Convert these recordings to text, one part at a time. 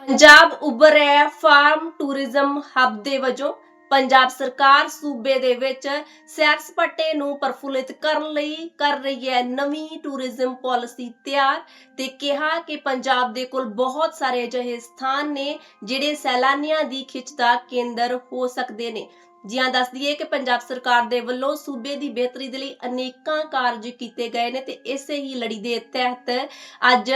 ਪੰਜਾਬ ਉੱਭਰ ਰਿਹਾ farm tourism ਹੱਬ ਦੇ ਵਜੋਂ। ਪੰਜਾਬ ਸਰਕਾਰ ਸੂਬੇ ਦੇ ਵਿੱਚ ਸੈਰ ਸਪਾਟੇ ਨੂੰ ਪ੍ਰਫੁੱਲਿਤ ਕਰਨ ਲਈ ਕਰ ਰਹੀ ਹੈ ਨਵੀਂ ਟੂਰਿਜ਼ਮ ਪਾਲਿਸੀ ਤਿਆਰ ਤੇ ਕਿਹਾ ਕਿ ਪੰਜਾਬ ਦੇ ਕੋਲ ਬਹੁਤ ਸਾਰੇ ਅਜਿਹੇ ਸਥਾਨ ਨੇ ਜਿਹੜੇ ਸੈਲਾਨੀਆਂ ਦੀ ਖਿੱਚ ਦਾ ਕੇਂਦਰ ਹੋ ਸਕਦੇ ਨੇ। ਜੀਆਂ ਦੱਸ ਦਈਏ ਕਿ ਪੰਜਾਬ ਸਰਕਾਰ ਦੇ ਵੱਲੋਂ ਸੂਬੇ ਦੀ ਬਿਹਤਰੀ ਦੇ ਲਈ ਅਨੇਕਾਂ ਕਾਰਜ ਕੀਤੇ ਗਏ ਨੇ ਤੇ ਇਸੇ ਹੀ ਲੜੀ ਦੇ ਤਹਿਤ ਅੱਜ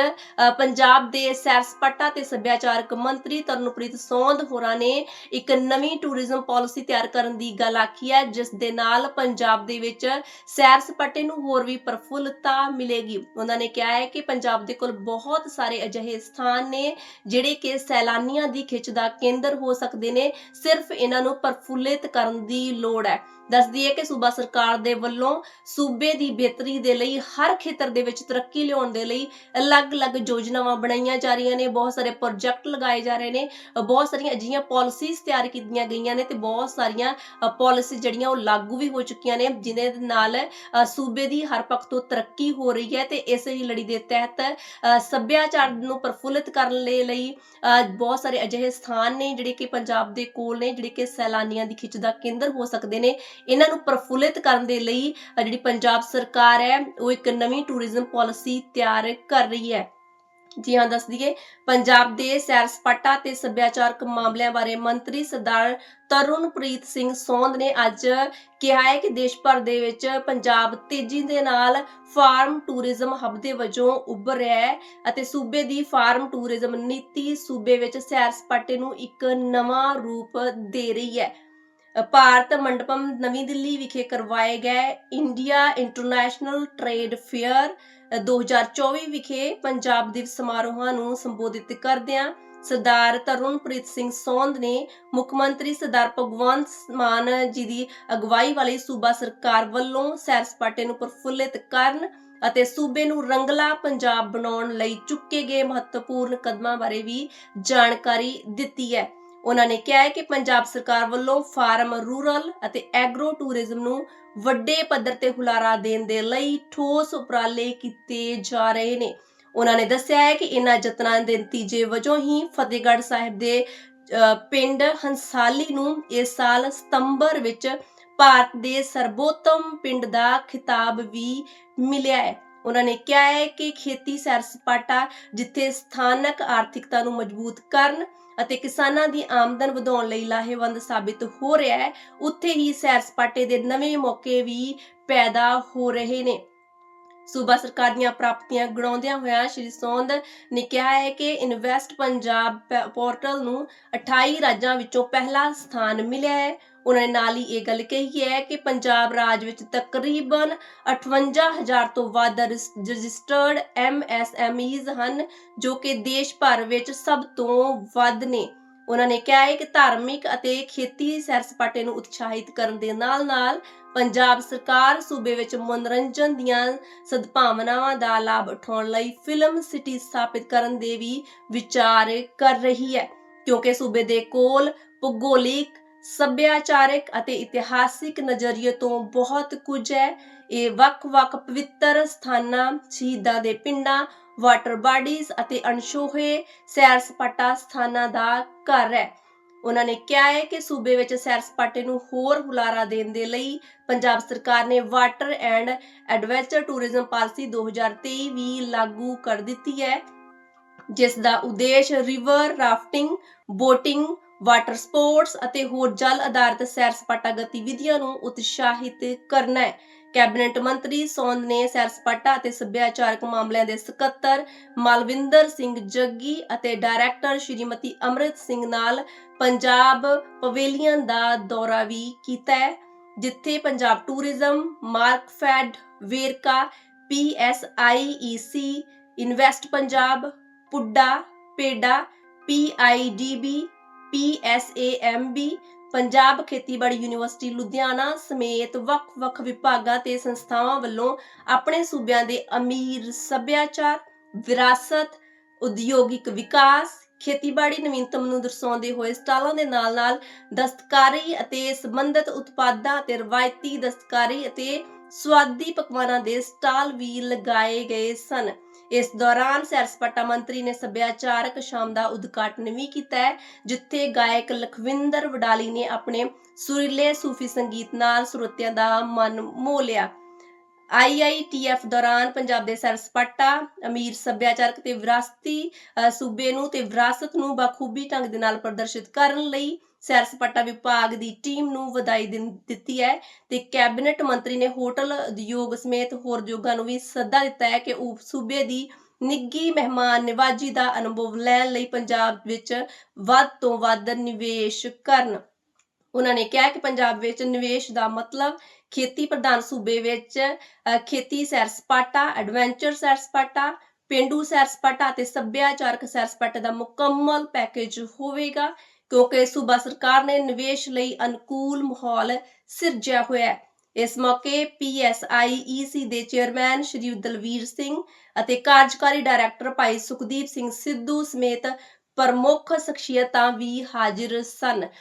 ਪੰਜਾਬ ਦੇ ਸੈਰ ਸਪਾਟਾ ਤੇ ਸੱਭਿਆਚਾਰਕ ਮੰਤਰੀ ਤਰਨਪ੍ਰੀਤ ਸੌਂਦ ਹੋਰਾਂ ਨੇ ਇੱਕ ਨਵੀਂ ਟੂਰਿਜ਼ਮ ਪਾਲਿਸੀ ਤਿਆਰ ਕਰਨ ਦੀ ਗੱਲ ਆਖੀ ਹੈ, ਜਿਸ ਦੇ ਨਾਲ ਪੰਜਾਬ ਦੇ ਵਿੱਚ ਸੈਰ ਸਪਾਟੇ ਨੂੰ ਹੋਰ ਵੀ ਪ੍ਰਫੁੱਲਤਾ ਮਿਲੇਗੀ। ਉਹਨਾਂ ਨੇ ਕਿਹਾ ਹੈ ਕਿ ਪੰਜਾਬ ਦੇ ਕੋਲ ਬਹੁਤ ਸਾਰੇ ਅਜਿਹੇ ਸਥਾਨ ਨੇ ਜਿਹੜੇ ਕਿ ਸੈਲਾਨੀਆਂ ਦੀ ਖਿੱਚ ਦਾ ਕੇਂਦਰ ਹੋ ਸਕਦੇ ਨੇ, ਸਿਰਫ ਇਹਨਾਂ ਨੂੰ ਪ੍ਰਫੁੱਲਿਤ ਕਰਨ ਦੀ ਲੋੜ ਹੈ। ਦੱਸਦੀ ਹੈ ਕਿ ਸੂਬਾ ਸਰਕਾਰ ਦੇ ਵੱਲੋਂ ਸੂਬੇ ਦੀ ਬਿਹਤਰੀ ਦੇ ਲਈ ਹਰ ਖੇਤਰ ਦੇ ਵਿੱਚ ਤਰੱਕੀ ਲਿਆਉਣ ਦੇ ਲਈ ਅਲੱਗ-ਅਲੱਗ ਯੋਜਨਾਵਾਂ ਬਣਾਈਆਂ ਜਾ ਰਹੀਆਂ ਨੇ, ਬਹੁਤ ਸਾਰੇ ਪ੍ਰੋਜੈਕਟ ਲਗਾਏ ਜਾ ਰਹੇ ਨੇ, ਬਹੁਤ ਸਾਰੀਆਂ ਅਜਿਹੀਆਂ ਪਾਲਿਸੀਜ਼ ਤਿਆਰ ਕੀਤੀਆਂ ਗਈਆਂ ਨੇ ਤੇ ਬਹੁਤ ਸਾਰੀਆਂ ਪਾਲਿਸੀ ਜਿਹੜੀਆਂ ਉਹ ਲਾਗੂ ਵੀ ਹੋ ਚੁੱਕੀਆਂ ਨੇ ਜਿਨ੍ਹਾਂ ਦੇ ਨਾਲ ਸੂਬੇ ਦੀ ਹਰ ਪੱਖ ਤੋਂ ਤਰੱਕੀ ਹੋ ਰਹੀ ਹੈ ਤੇ ਇਸੇ ਹੀ ਲੜੀ ਦੇ ਤਹਿਤ ਸੱਭਿਆਚਾਰ ਨੂੰ ਪ੍ਰਫੁੱਲਿਤ ਕਰਨ ਲਈ ਲਈ ਬਹੁਤ ਸਾਰੇ ਅਜਿਹੇ ਸਥਾਨ ਨੇ ਜਿਹੜੇ ਕਿ ਪੰਜਾਬ ਦੇ ਕੋਲ ਨੇ, ਜਿਹੜੇ ਕਿ ਸੈਲਾਨੀਆਂ ਦੀ ਖਿੱਚ ਦਾ ਕੇਂਦਰ ਹੋ ਸਕਦੇ ਨੇ ਇਹਨਾਂ ਨੂੰ ਪ੍ਰਫੁੱਲਿਤ ਕਰਨ ਦੇ ਲਈ ਅ, ਜਿਹੜੀ ਪੰਜਾਬ ਸਰਕਾਰ ਹੈ ਉਹ ਇੱਕ ਨਵੀਂ ਟੂਰਿਜ਼ਮ ਪਾਲਿਸੀ ਤਿਆਰ ਕਰ ਰਹੀ ਹੈ। ਜੀ ਹਾਂ ਦੱਸ ਦਈਏ ਪੰਜਾਬ ਦੇ ਸੈਰ ਸਪਾਟਾ ਤੇ ਸੱਭਿਆਚਾਰਕ ਮਾਮਲਿਆਂ ਬਾਰੇ ਮੰਤਰੀ ਸਰਦਾਰ ਤਰੁਣਪ੍ਰੀਤ ਸਿੰਘ ਸੌਂਦ ਨੇ ਅੱਜ ਕਿਹਾ ਹੈ ਕਿ ਦੇਸ਼ ਭਰ ਦੇ ਵਿੱਚ ਪੰਜਾਬ ਤੇਜ਼ੀ ਦੇ ਨਾਲ ਫਾਰਮ ਟੂਰਿਜ਼ਮ ਹੱਬ ਦੇ ਵਜੋਂ ਉੱਭਰ ਰਿਹਾ ਹੈ ਅਤੇ ਸੂਬੇ ਦੀ ਫਾਰਮ ਟੂਰਿਜ਼ਮ ਨੀਤੀ ਸੂਬੇ ਵਿੱਚ ਸੈਰ ਸਪਾਟੇ ਨੂੰ ਇੱਕ ਨਵਾਂ ਰੂਪ ਦੇ ਰਹੀ ਹੈ। ਭਾਰਤ ਮੰਡਪਮ ਨਵੀਂ ਦਿੱਲੀ ਵਿਖੇ ਕਰਵਾਏ ਗਏ ਇੰਡੀਆ ਇੰਟਰਨੈਸ਼ਨਲ ਟ੍ਰੇਡ ਫੇਅਰ 2024 ਵਿਖੇ ਪੰਜਾਬ ਦਿਵਸ ਸਮਾਰੋਹਾਂ ਨੂੰ ਸੰਬੋਧਿਤ ਕਰਦਿਆਂ ਸਰਦਾਰ ਤਰੁਣਪ੍ਰੀਤ ਸਿੰਘ ਸੌਂਦ ਨੇ ਮੁੱਖ ਮੰਤਰੀ ਸਰਦਾਰ ਭਗਵੰਤ ਮਾਨ ਜੀ ਦੀ ਅਗਵਾਈ ਵਾਲੀ ਸੂਬਾ ਸਰਕਾਰ ਵੱਲੋਂ ਸੈਰ ਸਪਾਟੇ ਨੂੰ ਪ੍ਰਫੁੱਲਿਤ ਕਰਨ ਅਤੇ ਸੂਬੇ ਨੂੰ ਰੰਗਲਾ ਪੰਜਾਬ ਬਣਾਉਣ ਲਈ ਚੁੱਕੇ ਗਏ ਮਹੱਤਵਪੂਰਨ ਕਦਮਾਂ ਬਾਰੇ ਵੀ ਜਾਣਕਾਰੀ ਦਿੱਤੀ ਹੈ। ਉਹਨਾਂ ਨੇ ਕਿਹਾ ਹੈ ਕਿ ਪੰਜਾਬ ਸਰਕਾਰ ਵੱਲੋਂ ਫਾਰਮ ਰੂਰਲ ਅਤੇ ਐਗਰੋ ਟੂਰਿਜ਼ਮ ਨੂੰ ਵੱਡੇ ਪੱਧਰ ਤੇ ਹੁਲਾਰਾ ਦੇਣ ਦੇ ਲਈ ਠੋਸ ਉਪਰਾਲੇ ਕੀਤੇ ਜਾ ਰਹੇ ਨੇ। ਉਹਨਾਂ ਨੇ ਦੱਸਿਆ ਹੈ ਕਿ ਇਹਨਾਂ ਯਤਨਾਂ ਦੇ ਨਤੀਜੇ ਵਜੋਂ ਹੀ ਫਤਿਹਗੜ੍ਹ ਸਾਹਿਬ ਦੇ ਪਿੰਡ ਹੰਸਾਲੀ ਨੂੰ ਇਸ ਸਾਲ ਸਤੰਬਰ ਵਿੱਚ ਭਾਰਤ ਦੇ ਸਰਬੋਤਮ ਪਿੰਡ ਦਾ ਖਿਤਾਬ ਵੀ ਮਿਲਿਆ ਹੈ। ਉਹਨਾਂ ਨੇ ਕਿਹਾ ਹੈ ਕਿ ਖੇਤੀ ਸੈਰ ਸਪਾਟਾ ਜਿੱਥੇ ਸਥਾਨਕ ਆਰਥਿਕਤਾ ਨੂੰ ਮਜ਼ਬੂਤ ਕਰਨ ਅਤੇ ਕਿਸਾਨਾਂ ਦੀ ਆਮਦਨ ਵਧਾਉਣ ਲਈ ਲਾਹੇਵੰਦ ਸਾਬਿਤ ਹੋ ਰਿਹਾ ਹੈ। ਉੱਥੇ ਹੀ ਸੈਰ ਸਪਾਟੇ ਦੇ ਨਵੇਂ ਮੌਕੇ ਵੀ ਪੈਦਾ ਹੋ ਰਹੇ ਨੇ। ਸੂਬਾ ਸਰਕਾਰ ਦੀਆਂ ਪ੍ਰਾਪਤੀਆਂ ਗਣਾਉਂਦਿਆਂ ਹੋਇਆਂ ਸ਼੍ਰੀ ਸੌਂਦ ਨੇ ਕਿਹਾ ਹੈ ਕਿ ਇਨਵੈਸਟ ਪੰਜਾਬ ਪੋਰਟਲ ਨੂੰ 28 ਰਾਜਾਂ ਵਿੱਚੋਂ ਪਹਿਲਾ ਸਥਾਨ ਮਿਲਿਆ ਹੈ। ਉਹਨਾਂ ਨੇ ਨਾਲ ਹੀ ਇਹ ਗੱਲ ਕਹੀ ਹੈ ਕਿ ਪੰਜਾਬ ਰਾਜ ਵਿੱਚ ਤਕਰੀਬਨ 58000 ਤੋਂ ਵੱਧ ਰਜਿਸ- ਰਜਿਸਟਰਡ ਐਮਐਸਐਮਈਜ਼ ਹਨ, ਜੋ ਕਿ ਦੇਸ਼ ਭਰ ਵਿੱਚ ਸਭ ਤੋਂ ਵੱਧ ਨੇ। ਉਹਨਾਂ ਨੇ ਕਿਹਾ ਹੈ ਕਿ ਧਾਰਮਿਕ ਅਤੇ ਖੇਤੀ ਸੈਰ ਸਪਾਟੇ ਨੂੰ ਉਤਸ਼ਾਹਿਤ ਕਰਨ ਦੇ ਨਾਲ-ਨਾਲ ਪੰਜਾਬ ਸਰਕਾਰ ਸੂਬੇ ਵਿੱਚ ਮਨੋਰੰਜਨ ਦੀਆਂ ਸਦਭਾਵਨਾਵਾਂ ਦਾ ਲਾਭ ਉਠਾਉਣ ਲਈ ਫਿਲਮ ਸਿਟੀ ਸਥਾਪਿਤ ਕਰਨ ਦੇ ਵੀ ਵਿਚਾਰ ਕਰ ਰਹੀ ਹੈ। ਕਿਉਂਕਿ ਸੂਬੇ ਦੇ ਕੋਲ ਭੂਗੋਲਿਕ, ਸੱਭਿਆਚਾਰਕ ਅਤੇ ਇਤਿਹਾਸਿਕ ਨਜ਼ਰੀਏ ਤੋਂ ਬਹੁਤ ਕੁਝ ਹੈ। ਇਹ ਵੱਖ-ਵੱਖ ਪਵਿੱਤਰ ਸਥਾਨਾਂ, ਸ਼ਹੀਦਾਂ ਦੇ ਪਿੰਡਾਂ ਵਾਟਰ ਬਾਡੀਜ਼ ਅਤੇ ਅਣਛੋਹੇ ਸੈਰ ਸਪਾਟਾ ਸਥਾਨਾਂ ਦਾ ਘਰ ਹੈ। ਉਹਨਾਂ ਨੇ ਕਿਹਾ ਹੈ ਕਿ ਸੂਬੇ ਵਿੱਚ ਸੈਰ ਸਪਾਟੇ ਨੂੰ ਹੋਰ ਹੁਲਾਰਾ ਦੇਣ ਦੇ ਲਈ ਪੰਜਾਬ ਸਰਕਾਰ ਨੇ water and adventure tourism policy 2023 ਵੀ ਲਾਗੂ ਕਰ ਦਿੱਤੀ ਹੈ, ਜਿਸ ਦਾ ਉਦੇਸ਼ river rafting, boating, water sports ਅਤੇ ਹੋਰ ਜਲ ਆਧਾਰਿਤ ਸੈਰ ਸਪਾਟਾ ਗਤੀਵਿਧੀਆਂ ਨੂੰ ਉਤਸ਼ਾਹਿਤ ਕਰਨਾ ਹੈ। ਕੈਬਨਿਟ ਮੰਤਰੀ ਸੌਂਦ ਨੇ ਸੈਰ ਸਪਾਟਾ ਅਤੇ ਸੱਭਿਆਚਾਰਕ ਮਾਮਲਿਆਂ ਦੇ ਸਕੱਤਰ ਮਲਵਿੰਦਰ ਸਿੰਘ ਜੱਗੀ ਅਤੇ ਡਾਇਰੈਕਟਰ ਸ਼੍ਰੀਮਤੀ ਅੰਮ੍ਰਿਤ ਸਿੰਘ ਨਾਲ ਪੰਜਾਬ ਪਵੇਲੀਅਨ ਦਾ ਦੌਰਾ ਵੀ ਕੀਤਾ ਹੈ, ਜਿੱਥੇ Punjab tourism Markfed Verka PSIEC invest Punjab, PUDA, PEDA PIDB PSAMB Punjab ਖੇਤੀਬਾੜੀ ਯੂਨੀਵਰਸਿਟੀ ਲੁਧਿਆਣਾ ਸਮੇਤ ਵੱਖ-ਵੱਖ ਵਿਭਾਗਾਂ ਤੇ ਸੰਸਥਾਵਾਂ ਵੱਲੋਂ ਆਪਣੇ ਸੂਬਿਆਂ ਦੇ ਅਮੀਰ ਸੱਭਿਆਚਾਰ, ਵਿਰਾਸਤ, ਉਦਯੋਗਿਕ ਵਿਕਾਸ, ਖੇਤੀਬਾੜੀ ਨਵੀਨਤਮ ਨੂੰ ਦਰਸਾਉਂਦੇ ਹੋਏ ਸਟਾਲਾਂ ਦੇ ਨਾਲ-ਨਾਲ ਦਸਤਕਾਰੀ ਅਤੇ ਸੰਬੰਧਿਤ ਉਤਪਾਦਾਂ ਤੇ ਰਵਾਇਤੀ ਦਸਤਕਾਰੀ ਅਤੇ ਸਵਾਦੀ ਪਕਵਾਨਾਂ ਦੇ ਸਟਾਲ ਵੀ ਲਗਾਏ ਗਏ ਸਨ। ਇਸ ਦੌਰਾਨ ਸੈਰ ਸਪਾਟਾ ਮੰਤਰੀ ਨੇ ਸੱਭਿਆਚਾਰਕ ਸ਼ਾਮ ਦਾ ਉਦਘਾਟਨ ਵੀ ਕੀਤਾ ਹੈ, ਜਿੱਥੇ ਗਾਇਕ ਲਖਵਿੰਦਰ ਵਡਾਲੀ ਨੇ ਆਪਣੇ ਸੁਰੀਲੇ ਸੂਫੀ ਸੰਗੀਤ ਨਾਲ ਸਰੋਤਿਆਂ ਦਾ ਮਨ ਮੋਹ ਲਿਆ। ਆਈਆਈਟੀਐਫ ਦੌਰਾਨ ਪੰਜਾਬ ਦੇ ਸੈਰ ਸਪਾਟਾ ਅਮੀਰ ਸੱਭਿਆਚਾਰਕ ਤੇ ਵਿਰਾਸਤੀ ਸੂਬੇ ਨੂੰ ਤੇ ਵਿਰਾਸਤ ਨੂੰ ਬਖੂਬੀ ਢੰਗ ਦੇ ਨਾਲ ਪ੍ਰਦਰਸ਼ਿਤ ਕਰਨ ਲਈ ਸੈਰ ਸਪਾਟਾ ਵਿਭਾਗ ਦੀ ਟੀਮ ਨੂੰ ਵਧਾਈ ਦਿੱਤੀ ਹੈ ਤੇ ਕੈਬਨਿਟ ਮੰਤਰੀ ਨੇ ਹੋਟਲ ਉਦਯੋਗ ਸਮੇਤ ਹੋਰ ਉਦਯੋਗਾਂ ਨੂੰ ਵੀ ਸੱਦਾ ਦਿੱਤਾ ਹੈ ਕਿ ਉਹ ਸੂਬੇ ਦੀ ਨਿੱਗੀ ਮਹਿਮਾਨ ਨਿਵਾਜੀ ਦਾ ਅਨੁਭਵ ਲੈਣ ਲਈ ਪੰਜਾਬ ਵਿੱਚ ਵੱਧ ਤੋਂ ਵੱਧ ਨਿਵੇਸ਼ ਕਰਨ। ਉਹਨਾਂ ਨੇ ਕਿਹਾ ਕਿ ਪੰਜਾਬ ਵਿੱਚ ਨਿਵੇਸ਼ ਦਾ ਮਤਲਬ ਖੇਤੀ ਪ੍ਰਧਾਨ ਸੂਬੇ ਵਿੱਚ ਖੇਤੀ ਸੈਰ ਸਪਾਟਾ ਐਡਵੈਂਚਰ ਸੈਰ ਸਪਾਟਾ, ਪਿੰਡੂ ਸੈਰ ਸਪਾਟਾ ਅਤੇ ਸੱਭਿਆਚਾਰਕ ਸੈਰ ਸਪਾਟਾ ਦਾ ਮੁਕੰਮਲ ਪੈਕੇਜ ਹੋਵੇਗਾ ਕਿਉਂਕਿ ਸੂਬਾ ਸਰਕਾਰ ਨੇ ਨਿਵੇਸ਼ ਲਈ ਅਨੁਕੂਲ ਮਾਹੌਲ ਸਿਰਜਿਆ ਹੋਇਆ ਹੈ। ਇਸ ਮੌਕੇ ਪੀਐਸਆਈਈਸੀ ਦੇ ਚੇਅਰਮੈਨ ਸ਼੍ਰੀ ਦਲਵੀਰ ਸਿੰਘ ਅਤੇ ਕਾਰਜਕਾਰੀ ਡਾਇਰੈਕਟਰ ਭਾਈ ਸੁਖਦੀਪ ਸਿੰਘ ਸਿੱਧੂ ਸਮੇਤ ਪ੍ਰਮੁੱਖ ਸ਼ਖਸੀਅਤਾਂ ਵੀ ਹਾਜ਼ਰ ਸਨ।